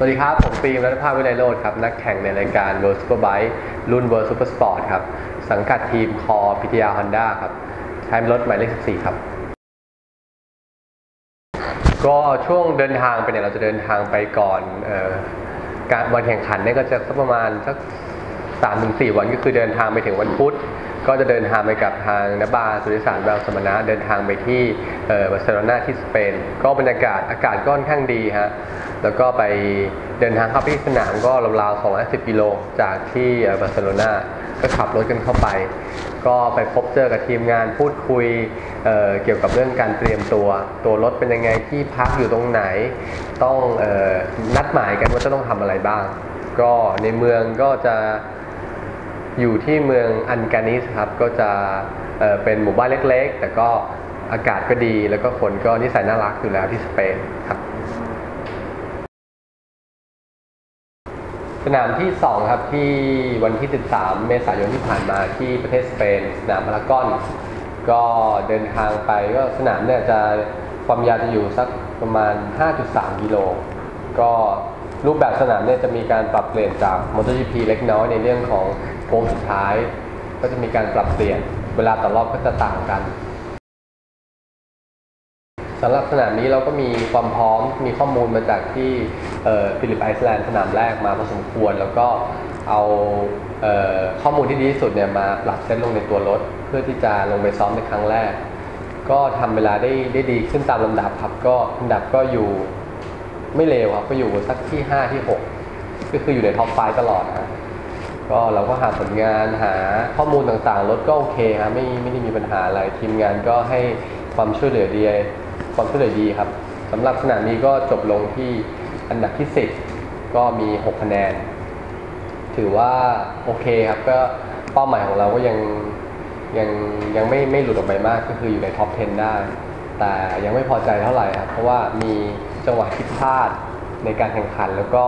สวัสดีครับ ผมฟิล์มรัตภาพวิไลโรธครับ นักแข่งในรายการ World Superbike รุ่น World Super Sport ครับ สังกัดทีมคอพิทยาฮอนด้าครับ ใช้รถหมายเลข 14 ครับ ก็ช่วงเดินทางไปเนี่ย เราจะเดินทางไปก่อนออการวันแข่งขันเนี่ยก็จะสักประมาณสักสามถึงสี่วันก็คือเดินทางไปถึงวันพุธ ก็จะเดินทางไปกับทางนบาสุริสารแววสมณะเดินทางไปที่เออบาร์เซโลนาที่สเปน ก็บรรยากาศอากาศก็ค่อนข้างดีฮะ แล้วก็ไปเดินทางเข้าไปที่สนามก็ราวๆ210กิโลจากที่บาร์เซโลนาก็ขับรถกันเข้าไป ก็ไปพบเจอกับทีมงานพูดคุยเเกี่ยวกับเรื่องการเตรียมตัว ตัวรถเป็นยังไงที่พักอยู่ตรงไหน ต้องออนัดหมายกันว่าจะต้องทำอะไรบ้าง ก็ในเมืองก็จะอยู่ที่เมืองอันกานิสครับ ก็จะเเป็นหมู่บ้านเล็กๆ แต่ก็อากาศก็ดีแล้วก็คนก็นิสัยน่ารักอยู่แล้วที่สเปนครับ สนามที่2ครับที่วันที่ 13 เมษายนที่ผ่านมาที่ประเทศสเปน สนามพารากอน ก็เดินทางไปก็สนามเนี่ยจะความยาวจะอยู่สักประมาณ 5.3 กิโล ก็รูปแบบสนามเนี่ยจะมีการปรับเปลี่ยนจาก MotoGP เล็กน้อยในเรื่องของโค้งสุดท้าย ก็จะมีการปรับเปลี่ยนเวลาต่อรอบก็จะต่างกัน สำหรับสนามนี้เราก็มีความพร้อมมีข้อมูลมาจากที่ฟิลิปไอซ์แลนด์สนามแรกมาพอสมควร แล้วก็เอาเออข้อมูลที่ดีที่สุดเนี่ยมาปรับเซตลงในตัวรถ เพื่อที่จะลงไปซ้อมในครั้งแรก ก็ทำเวลาได้ได้ดีขึ้นตามลำดับครับก็ลำดับก็อยู่ไม่เลวครับก็อยู่สักที่ 5 ที่ 6 ก็คืออยู่ในท็อปไฟตลอดนะก็เราก็หาผลงานหาข้อมูลต่างๆรถก็โอเคครับไม่ไม่ได้มีปัญหาอะไรทีมงานก็ให้ความช่วยเหลือดี ความช่วยเหลือดีครับสำหรับสนามนี้ก็จบลงที่อันดับที่ 10 ก็มี 6 คะแนน ถือว่าโอเคครับก็เป้าหมายของเราก็ยังยังยังไม่ไม่หลุดออกไปมากก็คืออยู่ในท็อป 10 ได้ แต่ยังไม่พอใจเท่าไหร่ครับ เพราะว่ามีจังหวะผิดพลาดในการแข่งขันแล้วก็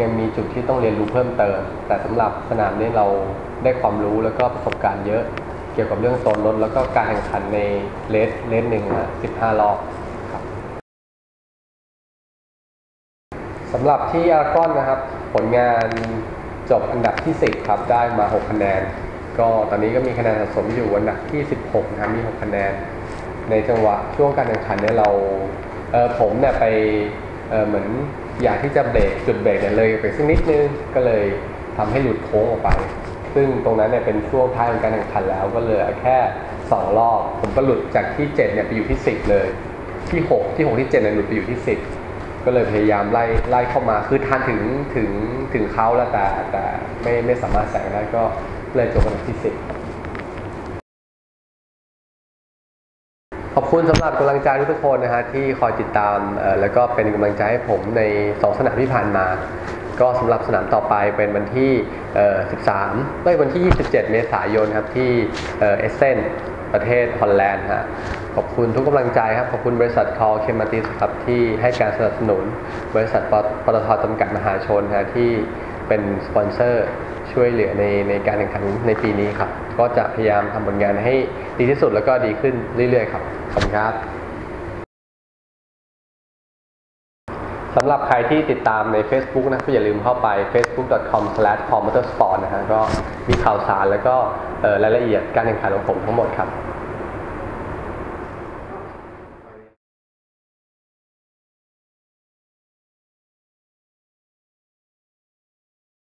ยังมีจุดที่ต้องเรียนรู้เพิ่มเติม แต่สำหรับสนามนี้เราได้ความรู้แล้วก็ประสบการณ์เยอะ กี่ยวกับเรื่องโซนรถ แล้วก็การแข่งขันในเลสเลสหนึ่งอะ15รอบครับสำหรับที่อารากอนนะครับ ผลงานจบอันดับที่ 10 ครับ ได้มา 6 คะแนน ก็ตอนนี้ก็มีคะแนนสะสมอยู่อันดับที่ 16 นะครับ มี 6 คะแนน ในจังหวะช่วงการแข่งขันเนี่ยเราเออผมเนี่ยไปเออเหมือนอยากที่จะเบรกจุดเบรกเนี่ยเลยไปสักนิดนึง ก็เลยทำให้หลุดโค้งออกไป ซึ่งตรงนั้นเนี่ยเป็นช่วงท้ายของการแข่งขันแล้วก็เหลยแค่ 2 รอบ ผมก็หลุดจากที่ 7 เนี่ยไปอยู่ที่ 10 เลย ที่ 6 ที่ 6 ที่ 7 เนี่ยหลุดไปอยู่ที่ 10 ก็เลยพยายามไล่ไล่เข้ามาคือทันถึงถึงถึงเขาแล้วแต่แต่ไม่ไม่สามารถแซงได้ก็เลยจบอันที่ 10ขอบคุณสำหรับกำลังใจทุกคนนะฮะที่คอยติดตามแล้วก็เป็นกำลังใจให้ผมใน2สนามที่ผ่านมา ก็สำหรับสนามต่อไปเป็นวันที่13เอ้ยวันที่ 27 เมษายนครับที่เอเอสเซนประเทศฮอลแลนด์ฮะขอบคุณทุกกำลังใจครับ ขอบคุณบริษัทคอเคมาติสครับที่ให้การสนับสนุน บริษัทปปตทจำกัดมหาชนฮะที่เป็นสปอนเซอร์ช่วยเหลือในในการแข่งขันในปีนี้ครับ ก็จะพยายามทำผลงานให้ดีที่สุดแล้วก็ดีขึ้นเรื่อยๆครับ ขอบคุณครับ สำหรับใครที่ติดตามใน Facebook นะก็อย่าลืมเข้าไป facebook.com/commotorsport นะฮะก็มีข่าวสารแล้วก็รายละเอียดการแข่งขันของผมทั้งหมดครับ